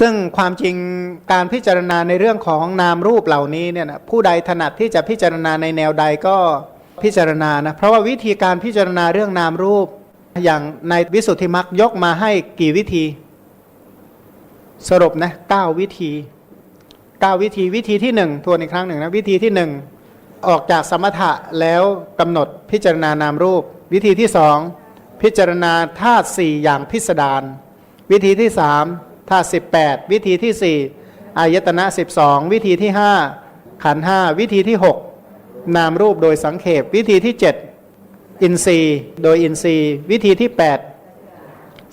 ซึ่งความจริงการพิจารณาในเรื่องของนามรูปเหล่านี้เนี่ยนะผู้ใดถนัดที่จะพิจารณาในแนวใดก็พิจารณานะเพราะว่าวิธีการพิจารณาเรื่องนามรูป อย่างในวิสุทธิมรรคยกมาให้กี่วิธี สรุปนะเก้าวิธีเก้าวิธีวิธีที่หนึ่งทวนอีกครั้งหนึ่งนะวิธีที่หนึ่งออกจากสมถะแล้วกำหนดพิจารณานามรูป วิธีที่สองพิจารณาธาตุสี่อย่างพิสดารวิธีที่สาม ธาตุสิบแปดวิธีที่สี่อายตนะสิบสองวิธีที่ห้าขันห้าวิธีที่หกนามรูปโดยสังเขปวิธีที่เจ็ดอินทรีย์โดยอินทรีย์ วิธีที่แปด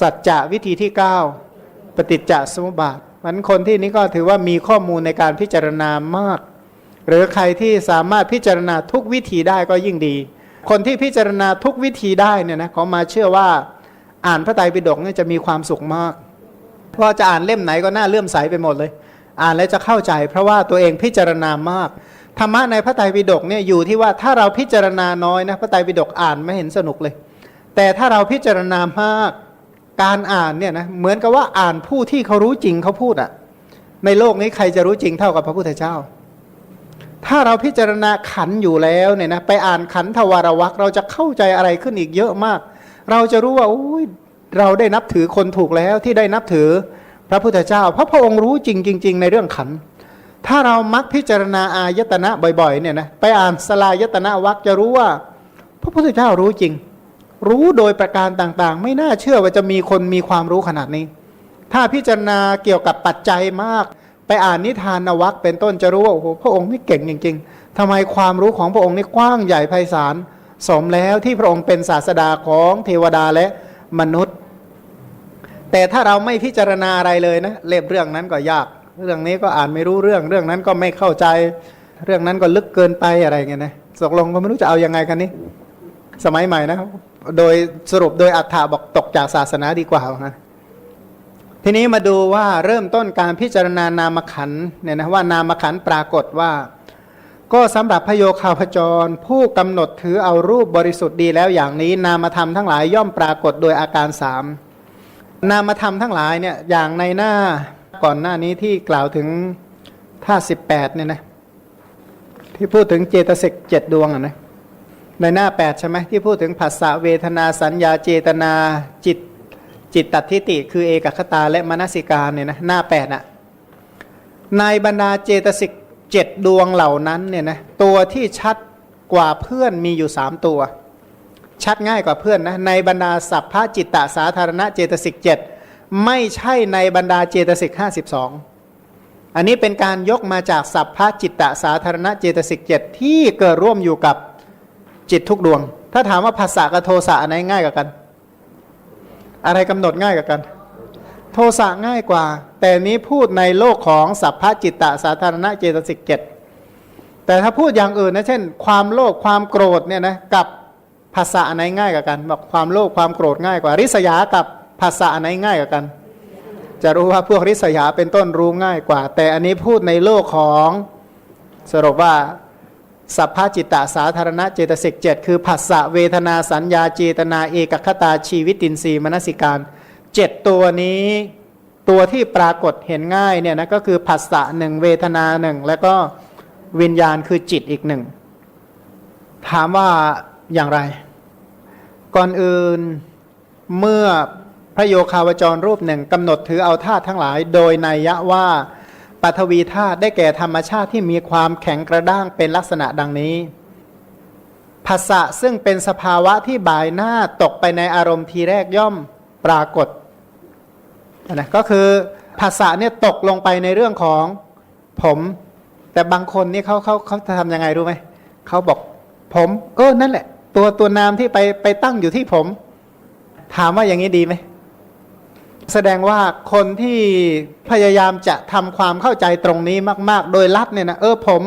สัจจะวิธีที่เก้าปฏิจจสมุปบาทมันคนที่นี้ก็ถือว่ามีข้อมูลในการพิจารณามาก หรือใครที่สามารถพิจารณาทุกวิธีได้ก็ยิ่งดี คนที่พิจารณาทุกวิธีได้เนี่ยนะเขามาเชื่อว่าอ่านพระไตรปิฎกเนี่ยจะมีความสุขมาก เพราจะอ่านเล่มไหนก็น่าเลื่อมใสไปหมดเลย อ่านแล้วจะเข้าใจ เพราะว่าตัวเองพิจารณามากธรรมะในพระไตรปิฎกเนี่ยอยู่ที่ว่าถ้าเราพิจารณาน้อยนะพระไตรปิฎกอ่านไม่เห็นสนุกเลย แต่ถ้าเราพิจารณามากการอ่านเนี่ยนะเหมือนกับว่าอ่านผู้ที่เขารู้จริงเขาพูดอะในโลกนี้ใครจะรู้จริงเท่ากับพระพุทธเจ้า ถ้าเราพิจารณาขันอยู่แล้วเนี่ยนะไปอ่านขันธวารวักเราจะเข้าใจอะไรขึ้นอีกเยอะมาก เราจะรู้ว่าอุ้ย เราได้นับถือคนถูกแล้วที่ได้นับถือพระพุทธเจ้า เพราะพระองค์รู้จริงจริง ๆ ในเรื่องขัน ถ้าเรามักพิจารณาอายตนะบ่อยๆเนี่ยนะไปอ่านสลายตนะวักจะรู้ว่า พระพุทธเจ้ารู้จริง รู้โดยประการต่างๆ ไม่น่าเชื่อว่าจะมีคนมีความรู้ขนาดนี้ ถ้าพิจารณาเกี่ยวกับปัจจัยมาก ไปอ่านนิทานวักเป็นต้นจะรู้ว่าโอ้โหพระองค์นี่เก่งจริง ๆทำไมความรู้ของพระองค์นี่กว้างใหญ่ไพศาลสมแล้วที่พระองค์เป็นศาสดาของเทวดาและมนุษย์ แต่ถ้าเราไม่พิจารณาอะไรเลยนะเล่มเรื่องนั้นก็ยาก เรื่องนี้ก็อ่านไม่รู้เรื่อง เรื่องนั้นก็ไม่เข้าใจ เรื่องนั้นก็ลึกเกินไปอะไรเงี้ยนะตกลงก็ไม่รู้จะเอายังไงกันนี่สมัยใหม่นะโดยสรุปโดยอัฏฐาบอกตกจากศาสนาดีกว่านะทีนี้มาดูว่าเริ่มต้นการพิจารณานามขันเนี่ยนะว่านามขันปรากฏว่า ก็สำหรับพโยคาวพจร ผู้กำหนดถือเอารูปบริสุทธิ์ดีแล้วอย่างนี้ นามธรรมทั้งหลายย่อมปรากฏโดยอาการสาม นามธรรมทั้งหลายเนี่ยอย่างในหน้าก่อนหน้านี้ที่กล่าวถึงท่าสิบแปดเนี่ยนะที่พูดถึงเจตสิกเจ็ดดวงอะนะในหน้าแปดใช่ไหมที่พูดถึงภาษาเวทนาสัญญาเจตนาจิตจิตตัดทิฏฐิคือเอกคตาและมนสิการเนี่ยนะหน้าแปดอะในบรรดาเจตสิกเจ็ดดวงเหล่านั้นเนี่ยนะตัวที่ชัดกว่าเพื่อนมีอยู่สามตัว ชัดง่ายกว่าเพื่อนนะในบรรดาสัพพะจิตตสาธารณะเจตสิกเจ็ดไม่ใช่ในบรรดาเจตสิกห้าสิบสองอันนี้เป็นการยกมาจากสัพพะจิตตสาธารณะเจตสิกเจ็ดที่เกิดร่วมอยู่กับจิตทุกดวง ถ้าถามว่าภาษากับโทสะอันไหนง่ายกว่ากัน อะไรกำหนดง่ายกว่ากัน โทสะง่ายกว่า แต่นี้พูดในโลกของสัพพะจิตตสาธารณะเจตสิกเจ็ดแต่ถ้าพูดอย่างอื่นนะเช่น ความโลภความโกรธเนี่ยนะกับ ภาษาอันไหนง่ายกว่ากันบอกความโลภความโกรธง่ายกว่า ริษยากับภาษาอันไหนง่ายกว่ากัน จะรู้ว่าพวกริษยาเป็นต้นรู้ง่ายกว่า แต่อันนี้พูดในโลกของสรุปว่าสัพพจิตตสาธารณเจตสิกเจ็ดคือผัสสะเวทนาสัญญาเจตนาเอกคตาชีวิตินทรีย์มนสิการเจ็ดตัวนี้ตัวที่ปรากฏเห็นง่ายเนี่ยนะก็คือผัสสะหนึ่งเวทนาหนึ่งแล้วก็วิญญาณคือจิตอีกหนึ่งถามว่า อย่างไร ก่อนอื่นเมื่อพระโยคาวจรรูปหนึ่งกำหนดถือเอาธาตุทั้งหลาย โดยนัยยะว่าปัทวีธาตุได้แก่ธรรมชาติที่มีความแข็งกระด้างเป็นลักษณะดังนี้ภาษะซึ่งเป็นสภาวะที่บ่ายหน้าตกไปในอารมณ์ทีแรกย่อมปรากฏนะก็คือภาษาเนี่ยตกลงไปในเรื่องของผม แต่บางคนนี่เขาเขาเขาจะทำยังไงรู้ไหมเขาบอกผม เออนั่นแหละ ตัวตัวนามที่ไปไปตั้งอยู่ที่ผม ถามว่าอย่างนี้ดีไหม แสดงว่าคนที่พยายามจะทำความเข้าใจตรงนี้มาก ๆ โดยลัดเนี่ยนะเออผม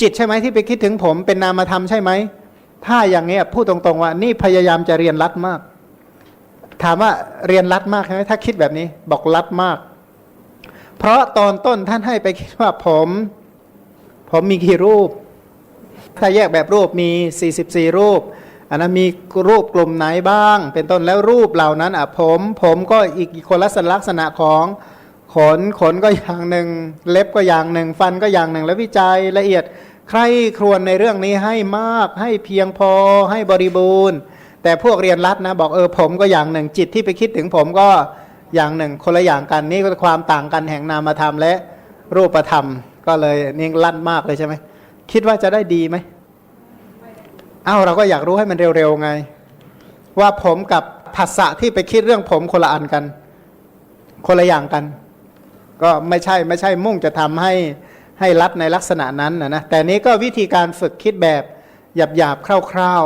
จิตใช่ไหมที่ไปคิดถึงผมเป็นนามธรรมใช่ไหม ถ้าอย่างนี้พูดตรงๆว่า นี่พยายามจะเรียนรัดมาก ถามว่าเรียนรัดมากใช่ไหมถ้าคิดแบบนี้ บอกรัดมาก เพราะตอนต้นท่านให้ไปคิดว่าผม ผมมีกี่รูป ถ้าแยกแบบรูปมี 44 รูปอันนั้นมีรูปกลุ่มไหนบ้าง เป็นต้นแล้วรูปเหล่านั้นอะผมผมก็อีกคนลักษณะของขนขนก็อย่างหนึ่ง เล็บก็อย่างหนึ่ง ฟันก็อย่างหนึ่ง แล้ววิจัยละเอียดใครครวญในเรื่องนี้ให้มากให้เพียงพอให้บริบูรณ์ แต่พวกเรียนรัดนะบอกเออผมก็อย่างหนึ่ง จิตที่ไปคิดถึงผมก็อย่างหนึ่ง คนละอย่างกันนี่ก็ความต่างกันแห่งนามธรรมและรูปธรรม ก็เลยนี่ลั่นมากเลยใช่ไหม คิดว่าจะได้ดีไหมเอ้าเราก็อยากรู้ให้มันเร็วๆไง ว่าผมกับภาษะที่ไปคิดเรื่องผมคนละอันกัน คนละอย่างกัน ก็ไม่ใช่ไม่ใช่มุ่งจะทำให้ให้รัดในลักษณะนั้นนะนะแต่นี้ก็วิธีการฝึกคิดแบบหยาบๆคร่าว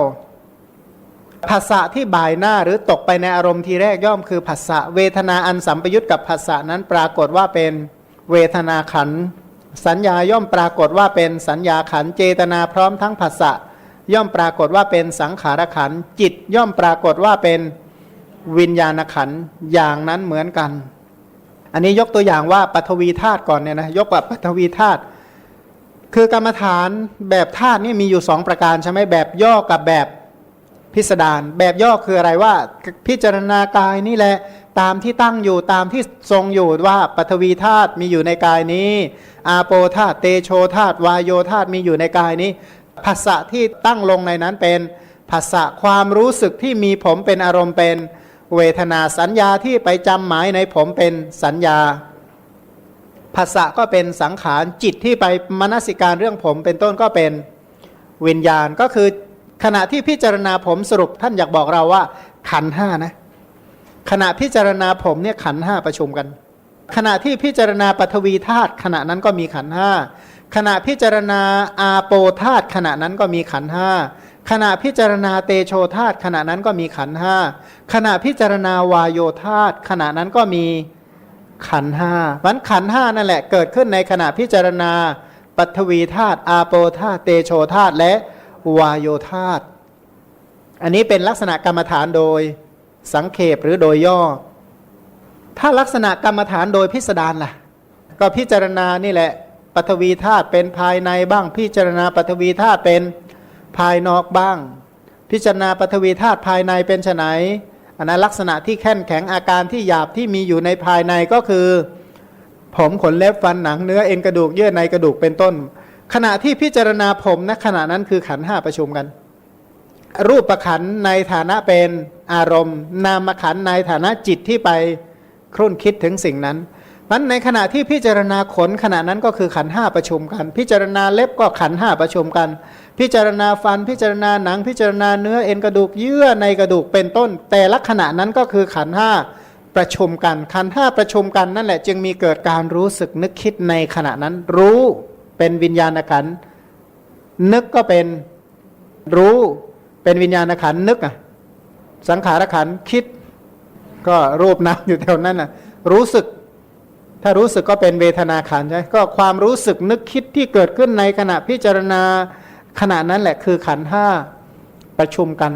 ๆภาษะที่บ่ายหน้าหรือตกไปในอารมณ์ทีแรกย่อมคือภาษะเวทนาอันสัมปยุตกับภาษะนั้นปรากฏว่าเป็นเวทนาขันธ์ สัญญาย่อมปรากฏว่าเป็นสัญญาขันเจตนาพร้อมทั้งภาษะย่อมปรากฏว่าเป็นสังขารขันจิตย่อมปรากฏว่าเป็นวิญญาณขันอย่างนั้นเหมือนกัน อันนี้ยกตัวอย่างว่าปฐวีธาตุก่อนเนี่ยนะยกว่าปฐวีธาตุคือกรรมฐานแบบธาตุนี่มีอยู่สองประการใช่ไหมแบบย่อกับแบบพิสดารแบบย่อคืออะไรว่าพิจารณากายนี่แหละ ตามที่ตั้งอยู่ตามที่ทรงอยู่ว่าปฐวีธาตุมีอยู่ในกายนี้ อาโปธาตุเตโชธาตุวายโยธาตุมีอยู่ในกายนี้ภาษะที่ตั้งลงในนั้นเป็นภาษะความรู้สึกที่มีผมเป็นอารมณ์เป็นเวทนาสัญญาที่ไปจำหมายในผมเป็นสัญญาภาษะก็เป็นสังขารจิตที่ไปมนสิการเรื่องผมเป็นต้นก็เป็นวิญญาณก็คือขณะที่พิจารณาผมสรุปท่านอยากบอกเราว่าขันห้านะ ขณะพิจารณาผมเนี่ยขันห้าประชุมกัน ขณะที่พิจารณาปฐวีธาตุขณะนั้นก็มีขันห้าขณะพิจารณาอาโปธาตุขณะนั้นก็มีขันห้าขณะพิจารณาเตโชธาตุขณะนั้นก็มีขันห้าขณะพิจารณาวายโยธาตุขณะนั้นก็มีขันห้ามันขันห้านั่นแหละเกิดขึ้นในขณะพิจารณาปัทวีธาตุอาโปธาตุเตโชธาตุและวายโยธาตุอันนี้เป็นลักษณะกรรมฐานโดย สังเขปหรือโดยย่อ ถ้าลักษณะกรรมฐานโดยพิสดารล่ะ ก็พิจารณานี่แหละปฐวีธาตุเป็นภายในบ้าง พิจารณาปฐวีธาตุเป็นภายนอกบ้าง พิจารณาปฐวีธาตุภายในเป็นไนอันนั้นลักษณะที่แข็งแข็งอาการที่หยาบที่มีอยู่ในภายในก็คือ ผมขนเล็บฟันหนังเนื้อเอ็นกระดูกเยื่อในกระดูกเป็นต้น ขณะที่พิจารณาผมณขณะนั้นคือขันห้าประชุมกัน รูปประขันในฐานะเป็น อารมณ์ นามขันในฐานะจิตที่ไปครุ่นคิดถึงสิ่งนั้นมันในขณะที่พิจารณาขนขณะนั้นก็คือขันห้าประชุมกัน พิจารณาเล็บก็ขันห้าประชุมกัน พิจารณาฟันพิจารณาหนัง พิจารณาเนื้อเอ็นกระดูกเยื่อในกระดูกเป็นต้น แต่ละขณะนั้นก็คือขันห้าประชุมกัน ขันห้าประชุมกันนั่นแหละจึงมีเกิดการรู้สึกนึกคิดในขณะนั้น รู้เป็นวิญญาณขันนึกก็เป็นรู้เป็นวิญญาณขันนึกอะ สังขารขันคิด ก็รูปนามอยู่แถวนั้นน่ะรู้สึก ถ้ารู้สึกก็เป็นเวทนาขันใช่ก็ความรู้สึกนึกคิดที่เกิดขึ้นในขณะพิจารณาขณะนั้นแหละคือขันห้าประชุมกัน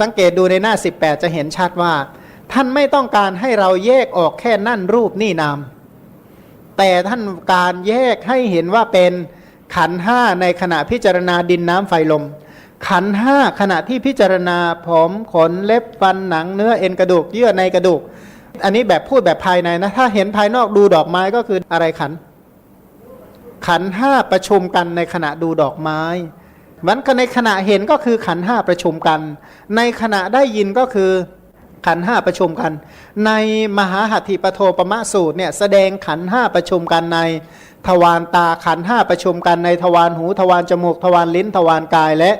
สังเกตดูในหน้า 18 จะเห็นชัดว่า ท่านไม่ต้องการให้เราแยกออกแค่นั่นรูปนี่นาม แต่ท่านการแยกให้เห็นว่าเป็นขันห้าในขณะพิจารณาดินน้ำไฟลม ขันห้าขณะที่พิจารณาผมขนเล็บฟันหนังเนื้อเอ็นกระดูกเยื่อในกระดูก อันนี้แบบพูดแบบภายในนะ ถ้าเห็นภายนอกดูดอกไม้ก็คืออะไรขัน ขันห้าประชุมกันในขณะดูดอกไม้มันก็ในขณะเห็นก็คือขันห้าประชุมกัน ในขณะได้ยินก็คือขันห้าประชุมกัน ในมหาหัตถิปโทปมะสูตรเนี่ยแสดงขันห้าประชุมกันใน ทวารตาขันห้าประชุมกันในทวารหูทวารจมูกทวารลิ้น ทวารกายและ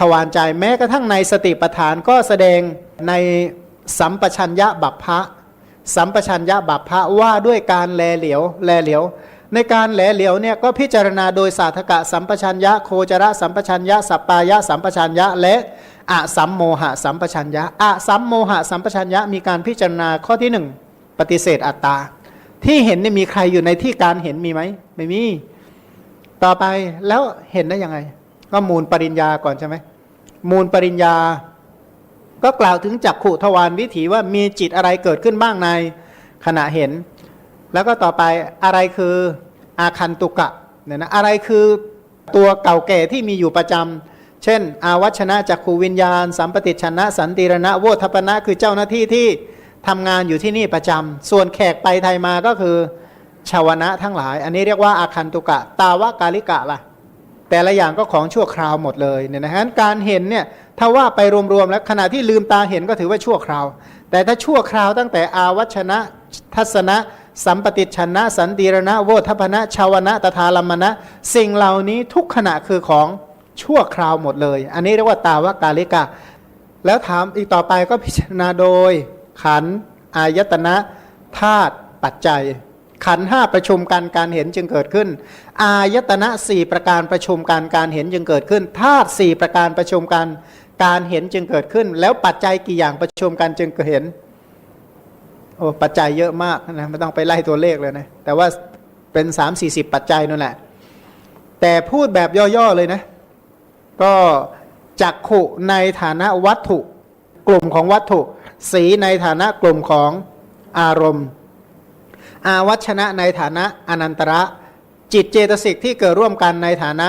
ทวารใจแม้กระทั่งในสติปัฏฐานก็แสดงในสัมปชัญญะบัพพะสัมปชัญญะบัพพะว่าด้วยการแลเหลียวแลเหลียว ในการแลเหลียวเนี่ยก็พิจารณาโดยสาธกะสัมปชัญญะโคจรสัมปชัญญะสัปปายะสัมปชัญญะและอะสัมโมหะสัมปชัญญะอะสัมโมหะสัมปชัญญะมีการพิจารณาข้อที่หนึ่งปฏิเสธอัตตา ที่เห็นเนี่ยมีใครอยู่ในที่การเห็นมีไหมไม่มี ต่อไปแล้วเห็นได้ยังไง ก็มูลปริญญาก่อนใช่ไหมมูลปริญญา ก็กล่าวถึงจักขุทวารวิถีว่ามีจิตอะไรเกิดขึ้นบ้างในขณะเห็น แล้วก็ต่อไปอะไรคืออาคันตุกะเนี่ยนะอะไรคือตัวเก่าแก่ที่มีอยู่ประจำเช่น อาวัชนะจักขูวิญญาณ สัมปติชนะ สันติรณะโวทัปนะคือเจ้าหน้าที่ที่ ทำงานอยู่ที่นี่ประจำส่วนแขกไปไทยมาก็คือชาวนะทั้งหลาย อันนี้เรียกว่าอาคันตุกะ ตาวกาลิกะล่ะ แต่ละอย่างก็ของชั่วคราวหมดเลยเนี่ยนะฮะการเห็นเนี่ยถ้าว่าไปรวมๆแล้วขณะที่ลืมตาเห็นก็ถือว่าชั่วคราว แต่ถ้าชั่วคราวตั้งแต่อาวัชนะทัศนะ สัมปติชนะ สันติรณะโวทัพนะชาวนะตถาลัมมณะสิ่งเหล่านี้ทุกขณะคือของชั่วคราวหมดเลย อันนี้เรียกว่าตาวกาลิกะ แล้วถามอีกต่อไปก็พิจารณาโดย ขันอายตนะธาตุปัจจัย ขันห้าประชุมกันการเห็นจึงเกิดขึ้น อายตนะสี่ประการประชุมกันการเห็นจึงเกิดขึ้นธาตุสี่ประการประชุมกันการเห็นจึงเกิดขึ้น แล้วปัจจัยกี่อย่างประชุมกันจึงเห็นโอ้ปัจจัยเยอะมากนะไม่ต้องไปไล่ตัวเลขเลยนะแต่ว่าเป็นสามสี่สิบปัจจัยนั่นแหละแต่พูดแบบย่อๆเลยนะ ก็จักขุในฐานะวัตถุ กลุ่มของวัตถุ สีในฐานะกลุ่มของอารมณ์ อาวัชนะในฐานะอนันตระ จิตเจตสิกที่เกิดร่วมกันในฐานะ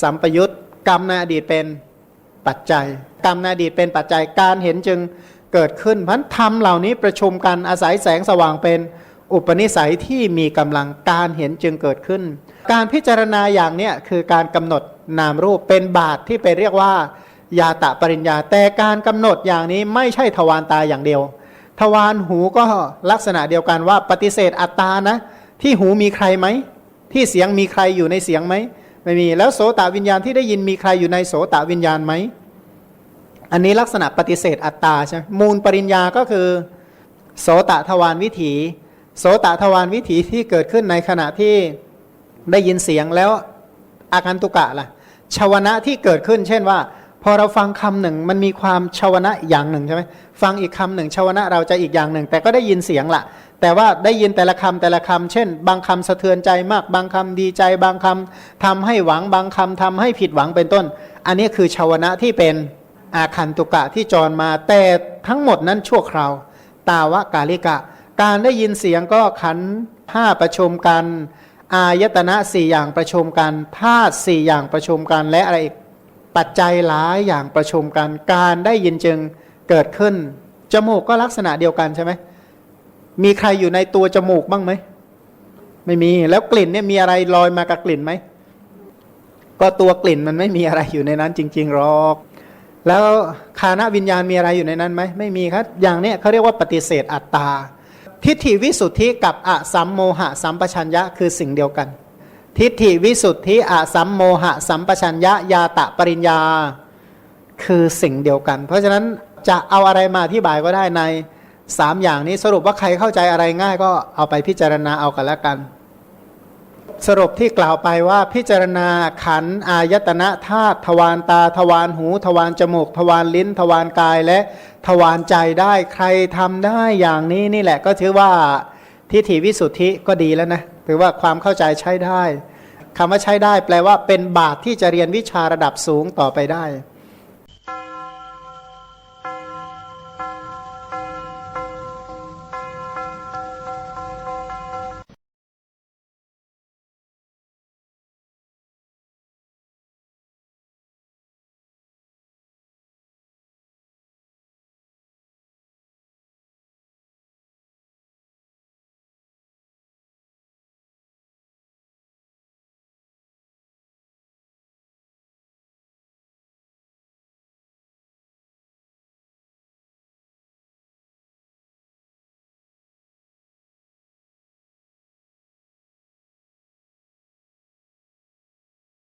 สัมปยุตกรรมในอดีตเป็นปัจจัย กรรมในอดีตเป็นปัจจัยการเห็นจึงเกิดขึ้นพันธรรมเหล่านี้ประชุมกันอาศัยแสงสว่างเป็นอุปนิสัยที่มีกำลังการเห็นจึงเกิดขึ้น การพิจารณาอย่างเนี้ยคือการกำหนดนามรูปเป็นบาทที่ไปเรียกว่า ยาตะปริญญา แต่การกำหนดอย่างนี้ไม่ใช่ทวารตาอย่างเดียว ทวารหูก็ลักษณะเดียวกันว่าปฏิเสธอัตตานะ ที่หูมีใครไหม ที่เสียงมีใครอยู่ในเสียงไหมไม่มีแล้วโสตวิญญาณที่ได้ยินมีใครอยู่ในโสตวิญญาณไหมอันนี้ลักษณะปฏิเสธอัตตาใช่ไหมมูลปริญญาก็คือ โสตทวารวิถี โสตทวารวิถีที่เกิดขึ้นในขณะที่ได้ยินเสียงแล้วอาการตุกะล่ะชาวนะที่เกิดขึ้น เช่นว่า พอเราฟังคำหนึ่งมันมีความชาวนะอย่างหนึ่งใช่ไหมฟังอีกคำหนึ่งชาวนะเราจะอีกอย่างหนึ่ง แต่ก็ได้ยินเสียงละแต่ว่าได้ยินแต่ละคำแต่ละคำเช่น บางคำสะเทือนใจมาก บางคำดีใจ บางคำทำให้หวัง บางคำทำให้ผิดหวังเป็นต้น อันนี้คือชาวนะที่เป็นอาคันตุกะที่จรมาแต่ทั้งหมดนั้นชั่วคราว ตาวะกาลิกะ การได้ยินเสียงก็ขันห้าประชุมกัน อายตนะสี่อย่างประชุมกันธาตุสี่อย่างประชุมกันและอะไรอีก ปัจจัยหลายอย่างประชุมกันการได้ยินจึงเกิดขึ้น จมูกก็ลักษณะเดียวกันใช่ไหมมีใครอยู่ในตัวจมูกบ้างไหมไม่มีแล้วกลิ่นเนี่ยมีอะไรลอยมากับกลิ่นไหมก็ตัวกลิ่นมันไม่มีอะไรอยู่ในนั้นจริงๆหรอก แล้วคานะวิญญาณมีอะไรอยู่ในนั้นไหมไม่มีครับ อย่างเนี้ยเขาเรียกว่าปฏิเสธอัตตา ทิฏฐิวิสุทธิกับอสัมโมหะสัมปชัญญะคือสิ่งเดียวกัน ทิฏฐิวิสุทธิอสัมโมหะสัมปชัญญะยาตะปริญญา คือสิ่งเดียวกัน เพราะฉะนั้นจะเอาอะไรมาอธิบายก็ได้ในสามอย่างนี้สรุปว่าใครเข้าใจอะไรง่ายก็เอาไปพิจารณาเอากันแล้วกัน สรุปที่กล่าวไปว่าพิจารณาขันอายตนะธาตุทวารตาทวารหู ทวารจมูก ทวารลิ้น ทวารกายและทวารใจได้ใครทำได้อย่างนี้นี่แหละก็ถือว่าทิฏฐิวิสุทธิก็ดีแล้วนะ ถือว่าความเข้าใจใช้ได้คำว่าใช้ได้ แปลว่าเป็นบาทที่จะเรียนวิชาระดับสูงต่อไปได้